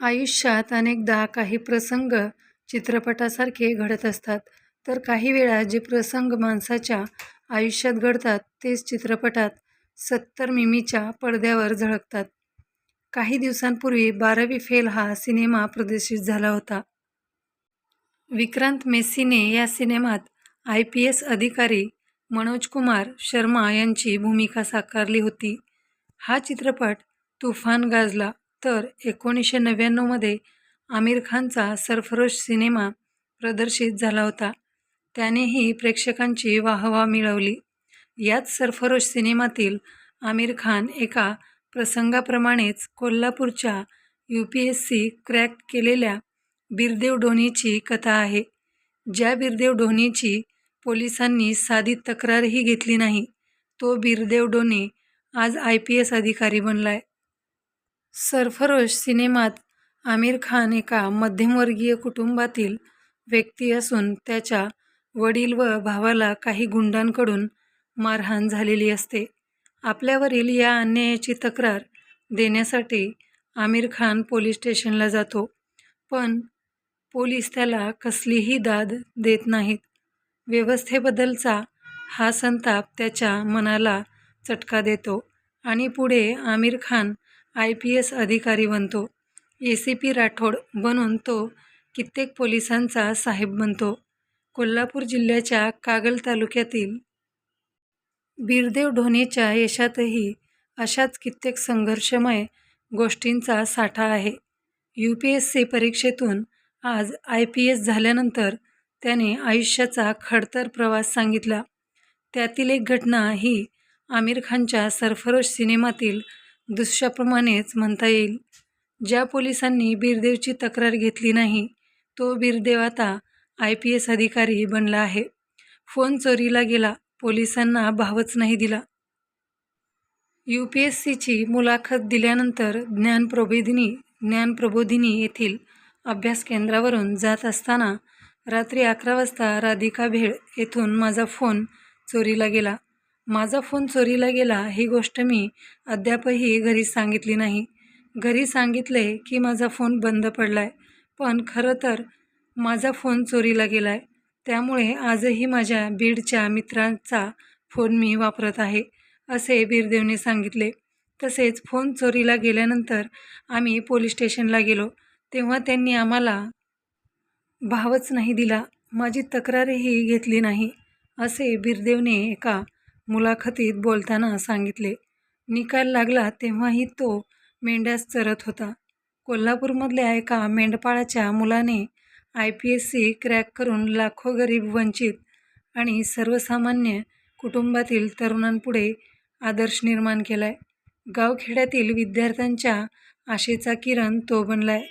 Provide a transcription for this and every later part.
आयुष्यात अनेकदा काही प्रसंग चित्रपटासारखे घडत असतात तर काही वेळा जे प्रसंग माणसाच्या आयुष्यात घडतात तेच चित्रपटात सत्तर मिमीच्या पडद्यावर झळकतात. काही दिवसांपूर्वी बारावी फेल हा सिनेमा प्रदर्शित झाला होता. विक्रांत मेस्सीने या सिनेमात आय पी एस अधिकारी मनोज कुमार शर्मा यांची भूमिका साकारली होती. हा चित्रपट तुफान गाजला तर एकोणीसशे नव्याण्णवमध्ये आमिर खानचा सरफरोश सिनेमा प्रदर्शित झाला होता. त्यानेही प्रेक्षकांची वाहवा मिळवली. याच सरफरोश सिनेमातील आमिर खान एका प्रसंगाप्रमाणेच कोल्हापूरच्या U P S C crack केलेल्या बिरदेव ढोणीची कथा आहे. ज्या बिरदेव ढोणीची पोलिसांनी साधी तक्रारही घेतली नाही तो बिरदेव ढोणे आज आय पी एस अधिकारी बनलाय. सरफरोश सिनेमात आमिर खान एका मध्यमवर्गीय कुटुंबातील व्यक्ती असून त्याच्या वडील व भावाला काही गुंडांकडून मारहाण झालेली असते. आपल्यावरील या अन्यायाची तक्रार देण्यासाठी आमिर खान पोलीस स्टेशनला जातो. पण पोलीस त्याला कसलीही दाद देत नाहीत. व्यवस्थेबद्दलचा हा संताप त्याच्या मनाला चटका देतो आणि पुढे Aamir Khan I P S अधिकारी बनतो. ए सी पी राठोड बनून तो कित्येक पोलिसांचा साहेब बनतो. कोल्हापूर जिल्ह्याच्या कागल तालुक्यातील बिरदेव ढोणेच्या यशातही अशाच कित्येक संघर्षमय गोष्टींचा साठा आहे. यू पी एस सी परीक्षेतून आज आय पी एस झाल्यानंतर त्याने आयुष्याचा खडतर प्रवास सांगितला. त्यातील एक घटना ही आमिर खानच्या सरफरोश सिनेमातील दृश्याप्रमाणेच म्हणता येईल. ज्या पोलिसांनी बिरदेवची तक्रार घेतली नाही तो बिरदेव आता आय पी एस अधिकारी बनला आहे. फोन चोरीला गेला, पोलिसांना भावच नाही दिला. यू पी एस सीची मुलाखत दिल्यानंतर ज्ञानप्रबोधिनी ज्ञानप्रबोधिनी येथील अभ्यास केंद्रावरून जात असताना रात्री अकरा वाजता राधिका भेळ येथून माझा फोन चोरीला गेला. माझा फोन चोरीला गेला ही गोष्ट मी अद्यापही घरी सांगितली नाही. घरी सांगितले की माझा फोन बंद पडला आहे पण खरं तर माझा फोन चोरीला गेला आहे त्यामुळे आजही माझ्या बीडच्या मित्रांचा फोन मी वापरत आहे, असे बिरदेवने सांगितले. तसेच फोन चोरीला गेल्यानंतर आम्ही पोलीस स्टेशनला गेलो तेव्हा त्यांनी आम्हाला भावच नाही दिला, माझी तक्रारही घेतली नाही, असे बिरदेवने एका मुलाखतीत बोलताना सांगितले. निकाल लागला तेव्हाही तो मेंढ्यास चरत होता. कोल्हापूरमधल्या एका मेंढपाळाच्या मुलाने I P S C crack करून लाखो गरीब, वंचित आणि सर्वसामान्य कुटुंबातील तरुणांपुढे आदर्श निर्माण केलाय. गावखेड्यातील विद्यार्थ्यांच्या आशेचा किरण तो बनलाय.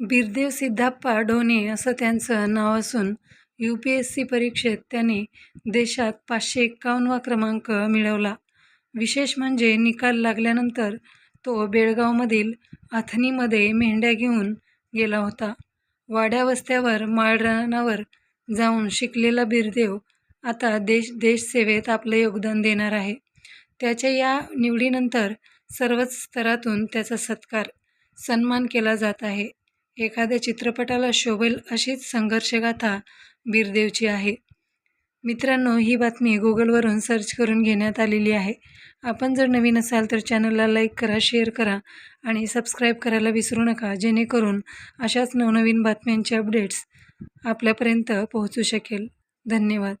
बिरदेव सिद्धाप्पा डोणे असं त्यांचं नाव असून यू पी एस सी परीक्षेत त्याने देशात पाचशे एक्कावन्नवा क्रमांक मिळवला. विशेष म्हणजे निकाल लागल्यानंतर तो बेळगावमधील अथनीमध्ये मेंढ्या घेऊन गेला होता. वाड्यावस्त्यावर माळरानावर जाऊन शिकलेला बिरदेव आता देश देशसेवेत आपलं योगदान देणार आहे. त्याच्या या निवडीनंतर सर्वच स्तरातून त्याचा सत्कार, सन्मान केला जात आहे. एखाद्या चित्रपटाला शोभेल अशीच संघर्षगाथा बिरदेवची आहे. मित्रांनो ही बातमी गुगलवरून सर्च करून घेण्यात आलेली आहे. आपण जर नवीन असाल तर चॅनलला लाईक करा, शेअर करा आणि सबस्क्राईब करायला विसरू नका जेणेकरून अशाच नवनवीन बातम्यांचे अपडेट्स आपल्यापर्यंत पोहोचू शकेल. धन्यवाद.